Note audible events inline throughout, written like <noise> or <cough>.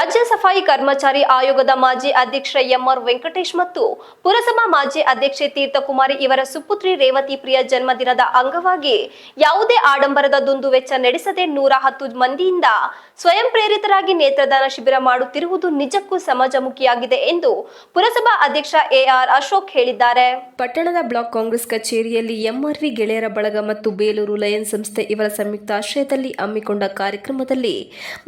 ರಾಜ್ಯ ಸಫಾಯಿ ಕರ್ಮಚಾರಿ ಆಯೋಗದ ಮಾಜಿ ಅಧ್ಯಕ್ಷ ಎಂಆರ್ ವೆಂಕಟೇಶ್ ಮತ್ತು ಪುರಸಭಾ ಮಾಜಿ ಅಧ್ಯಕ್ಷೆ ತೀರ್ಥಕುಮಾರಿ ಇವರ ಸುಪುತ್ರಿ ರೇವತಿ ಪ್ರಿಯ ಜನ್ಮದಿನದ ಅಂಗವಾಗಿ ಯಾವುದೇ ಆಡಂಬರದ ದುಂದುವೆಚ್ಚ ನಡೆಸದೆ ನೂರ ಹತ್ತು ಮಂದಿಯಿಂದ ಸ್ವಯಂ ಪ್ರೇರಿತರಾಗಿ ನೇತ್ರದಾನ ಶಿಬಿರ ಮಾಡುತ್ತಿರುವುದು ನಿಜಕ್ಕೂ ಸಮಾಜಮುಖಿಯಾಗಿದೆ ಎಂದು ಪುರಸಭಾ ಅಧ್ಯಕ್ಷ ಎಆರ್ ಅಶೋಕ್ ಹೇಳಿದ್ದಾರೆ. ಪಟ್ಟಣದ ಬ್ಲಾಕ್ ಕಾಂಗ್ರೆಸ್ ಕಚೇರಿಯಲ್ಲಿ ಎಂಆರ್ವಿ ಗೆಳೆಯರ ಬಳಗ ಮತ್ತು ಬೇಲೂರು ಲಯನ್ ಸಂಸ್ಥೆ ಇವರ ಸಂಯುಕ್ತ ಆಶ್ರಯದಲ್ಲಿ ಹಮ್ಮಿಕೊಂಡ ಕಾರ್ಯಕ್ರಮದಲ್ಲಿ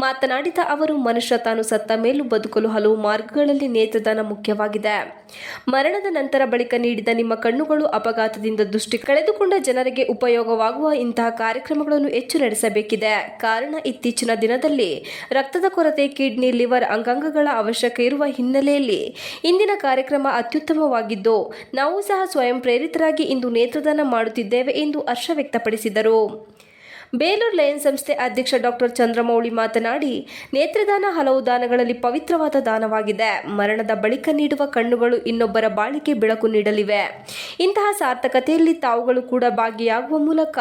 ಮಾತನಾಡಿದ ಅವರು, ಮನುಷ್ಯ ತಾನು ಸತ್ತ ಮೇಲೂ ಬದುಕಲು ಹಲವು ಮಾರ್ಗಗಳಲ್ಲಿ ನೇತ್ರದಾನ ಮುಖ್ಯವಾಗಿದೆ. ಮರಣದ ನಂತರ ಬಳಿಕ ನೀಡಿದ ನಿಮ್ಮ ಕಣ್ಣುಗಳು ಅಪಘಾತದಿಂದ ದೃಷ್ಟಿ ಕಳೆದುಕೊಂಡ ಜನರಿಗೆ ಉಪಯೋಗವಾಗುವ ಇಂತಹ ಕಾರ್ಯಕ್ರಮಗಳನ್ನು ಹೆಚ್ಚು ನಡೆಸಬೇಕಿದೆ. ಕಾರಣ, ಇತ್ತೀಚಿನ ದಿನದಲ್ಲಿ ರಕ್ತದ ಕೊರತೆ, ಕಿಡ್ನಿ, ಲಿವರ್ ಅಂಗಾಂಗಗಳ ಅವಶ್ಯಕ ಇರುವ ಹಿನ್ನೆಲೆಯಲ್ಲಿ ಇಂದಿನ ಕಾರ್ಯಕ್ರಮ ಅತ್ಯುತ್ತಮವಾಗಿದ್ದು, ನಾವು ಸಹ ಸ್ವಯಂ ಪ್ರೇರಿತರಾಗಿ ಇಂದು ನೇತ್ರದಾನ ಮಾಡುತ್ತಿದ್ದೇವೆ ಎಂದು ಹರ್ಷ ವ್ಯಕ್ತಪಡಿಸಿದರು. ಬೇಲೂರು ಲಯನ್ ಸಂಸ್ಥೆ ಅಧ್ಯಕ್ಷ ಡಾಕ್ಟರ್ ಚಂದ್ರಮೌಳಿ ಮಾತನಾಡಿ, ನೇತ್ರದಾನ ಹಲವು ದಾನಗಳಲ್ಲಿ ಪವಿತ್ರವಾದ ದಾನವಾಗಿದೆ. ಮರಣದ ಬಳಿಕ ನೀಡುವ ಕಣ್ಣುಗಳು ಇನ್ನೊಬ್ಬರ ಬಾಳಿಕೆ ಬೆಳಕು ನೀಡಲಿವೆ. ಇಂತಹ ಸಾರ್ಥಕತೆಯಲ್ಲಿ ತಾವುಗಳು ಕೂಡ ಭಾಗಿಯಾಗುವ ಮೂಲಕ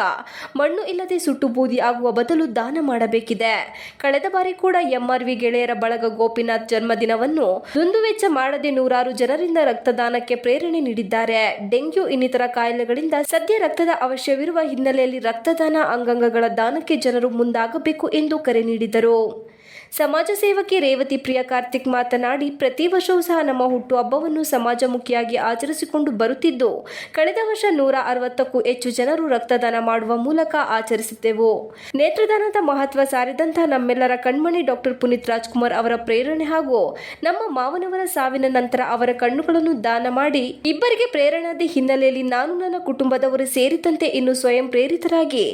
ಮಣ್ಣು ಇಲ್ಲದೆ ಸುಟ್ಟು ಬೂದಿ ಆಗುವ ಬದಲು ದಾನ ಮಾಡಬೇಕಿದೆ. ಕಳೆದ ಬಾರಿ ಕೂಡ ಎಂಆರ್ವಿ ಗೆಳೆಯರ ಬಳಗ ಗೋಪಿನಾಥ್ ಜನ್ಮದಿನವನ್ನು ದುಂದುವೆಚ್ಚ ಮಾಡದೆ ನೂರಾರು ಜನರಿಂದ ರಕ್ತದಾನಕ್ಕೆ ಪ್ರೇರಣೆ ನೀಡಿದ್ದಾರೆ. ಡೆಂಗ್ಯೂ ಇನ್ನಿತರ ಕಾಯಿಲೆಗಳಿಂದ ಸದ್ಯ ರಕ್ತದ ಅವಶ್ಯವಿರುವ ಹಿನ್ನೆಲೆಯಲ್ಲಿ ರಕ್ತದಾನ ಅಂಗಾಂಗಗಳ ದಾನಕ್ಕೆ ಜನರು ಮುಂದಾಗಬೇಕು ಎಂದು ಕರೆ ನೀಡಿದರು. ಸಮಾಜ ಸೇವಕಿ ರೇವತಿ ಪ್ರಿಯಾ ಕಾರ್ತಿಕ್ ಮಾತನಾಡಿ, ಪ್ರತಿ ವರ್ಷವೂ ಸಹ ನಮ್ಮ ಹುಟ್ಟುಹಬ್ಬವನ್ನು ಸಮಾಜಮುಖಿಯಾಗಿ ಆಚರಿಸಿಕೊಂಡು ಬರುತ್ತಿದ್ದು, ಕಳೆದ ವರ್ಷ ನೂರ ಅರವತ್ತಕ್ಕೂ ಹೆಚ್ಚು ಜನರು ರಕ್ತದಾನ ಮಾಡುವ ಮೂಲಕ ಆಚರಿಸಿದ್ದೆವು ನೇತ್ರದಾನದ ಮಹತ್ವ ಸಾರಿದಂತಹ ನಮ್ಮೆಲ್ಲರ ಕಣ್ಮಣಿ ಡಾಕ್ಟರ್ ಪುನೀತ್ ರಾಜ್ಕುಮಾರ್ ಅವರ ಪ್ರೇರಣೆ ಹಾಗೂ ನಮ್ಮ ಮಾವನವರ ಸಾವಿನ ನಂತರ ಅವರ ಕಣ್ಣುಗಳನ್ನು ದಾನ ಮಾಡಿ, ಇಬ್ಬರಿಗೆ ಪ್ರೇರಣಾದ ಹಿನ್ನೆಲೆಯಲ್ಲಿ ನಾನು ನನ್ನ ಕುಟುಂಬದವರು ಸೇರಿದಂತೆ ಇನ್ನು ಸ್ವಯಂ ಪ್ರೇರಿತರಾಗಿ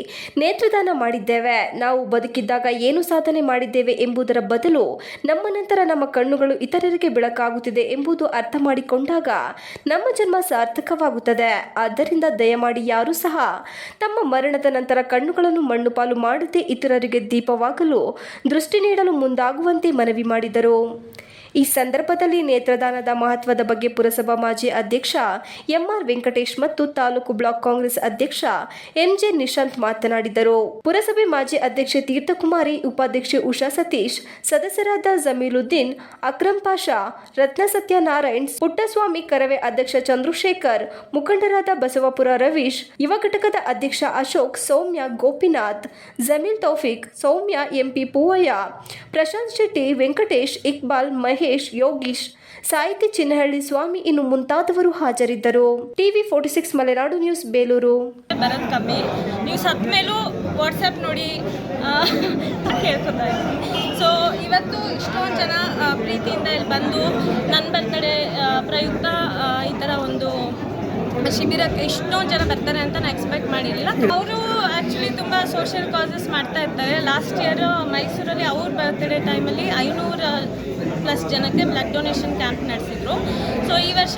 ನೇತ್ರದಾನ ಮಾಡಿದ್ದೇವೆ. ನಾವು ಬದುಕಿದ್ದಾಗ ಏನು ಸಾಧನೆ ಮಾಡಿದ್ದೇವೆ ಎಂಬುದರ ಬದಲು ನಮ್ಮ ನಂತರ ನಮ್ಮ ಕಣ್ಣುಗಳು ಇತರರಿಗೆ ಬೆಳಕಾಗುತ್ತಿದೆ ಎಂಬುದು ಅರ್ಥ ಮಾಡಿಕೊಂಡಾಗ ನಮ್ಮ ಜನ್ಮ ಸಾರ್ಥಕವಾಗುತ್ತದೆ. ಆದ್ದರಿಂದ ದಯಮಾಡಿ ಯಾರೂ ಸಹ ತಮ್ಮ ಮರಣದ ನಂತರ ಕಣ್ಣುಗಳನ್ನು ಮಣ್ಣು ಪಾಲು ಮಾಡದೆ ಇತರರಿಗೆ ದೀಪವಾಗಲು ದೃಷ್ಟಿ ನೀಡಲು ಮುಂದಾಗುವಂತೆ ಮನವಿ ಮಾಡಿದರು. ಈ ಸಂದರ್ಭದಲ್ಲಿ ನೇತ್ರದಾನದ ಮಹತ್ವದ ಬಗ್ಗೆ ಪುರಸಭಾ ಮಾಜಿ ಅಧ್ಯಕ್ಷ ಎಂಆರ್ ವೆಂಕಟೇಶ್ ಮತ್ತು ತಾಲೂಕು ಬ್ಲಾಕ್ ಕಾಂಗ್ರೆಸ್ ಅಧ್ಯಕ್ಷ ಎಂಜೆ ನಿಶಾಂತ್ ಮಾತನಾಡಿದರು. ಪುರಸಭೆ ಮಾಜಿ ಅಧ್ಯಕ್ಷೆ ತೀರ್ಥಕುಮಾರಿ, ಉಪಾಧ್ಯಕ್ಷೆ ಉಷಾ ಸತೀಶ್, ಸದಸ್ಯರಾದ ಜಮೀಲುದ್ದೀನ್, ಅಕ್ರಂ ಪಾಷಾ, ರತ್ನ ಸತ್ಯನಾರಾಯಣ್, ಪುಟ್ಟಸ್ವಾಮಿ ಕರವೆ ಅಧ್ಯಕ್ಷ ಚಂದ್ರಶೇಖರ್, ಮುಖಂಡರಾದ ಬಸವಪುರ ರವೀಶ್, ಯುವ ಘಟಕದ ಅಧ್ಯಕ್ಷ ಅಶೋಕ್, ಸೌಮ್ಯ ಗೋಪಿನಾಥ್, ಜಮೀಲ್ ತೌಫಿಕ್, ಸೌಮ್ಯ ಎಂಪಿ ಪೂವಯ್ಯ, ಪ್ರಶಾಂತ್ ಶೆಟ್ಟಿ, ವೆಂಕಟೇಶ್, ಇಕ್ಬಾಲ್ ಮಹೇಶ್, ಯೋಗೀಶ್, ಸಾಹಿತಿ ಚಿನ್ನಹಳ್ಳಿ ಸ್ವಾಮಿ ಇನ್ನು ಮುಂತಾದವರು ಹಾಜರಿದ್ದರು. TV forty six Malenadu news, Belur. ಬರೋದು ಕಮ್ಮಿ. ನೀವು ಮೇಲೂ ವಾಟ್ಸಪ್ ನೋಡಿ <laughs> ಕೇಳ್ಕೊತಾ ಸೊ ಇವತ್ತು ಇಷ್ಟೊಂದು ಜನ ಪ್ರೀತಿಯಿಂದ ಇಲ್ಲಿ ಬಂದು ನನ್ನ ಬರ್ತಡೇ ಪ್ರಯುಕ್ತ ಈ ಥರ ಒಂದು ಶಿಬಿರಕ್ಕೆ ಇಷ್ಟೊಂದು ಜನ ಬರ್ತಾರೆ ಅಂತ ನಾನು ಎಕ್ಸ್ಪೆಕ್ಟ್ ಮಾಡಿರಲಿಲ್ಲ. ಅವರು ಆ್ಯಕ್ಚುಲಿ ತುಂಬ ಸೋಷಿಯಲ್ ಕಾಸಸ್ ಮಾಡ್ತಾ ಇರ್ತಾರೆ. ಲಾಸ್ಟ್ ಇಯರ್ ಮೈಸೂರಲ್ಲಿ ಅವ್ರ ಬರ್ತ್ಡೇ ಟೈಮಲ್ಲಿ ಐನೂರು ಪ್ಲಸ್ ಜನಕ್ಕೆ ಬ್ಲಡ್ ಡೊನೇಷನ್ ಕ್ಯಾಂಪ್ ನಡೆಸಿದ್ರು. ಸೊ ಈ ವರ್ಷ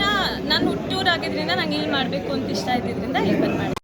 ನಾನು ಹುಟ್ಟೂರಾಗಿದ್ದರಿಂದ ನಂಗೆ ಇಲ್ಲಿ ಮಾಡಬೇಕು ಅಂತ ಇಷ್ಟ ಇದ್ದಿದ್ದರಿಂದ ಇಲ್ಲಿ ಬಂದು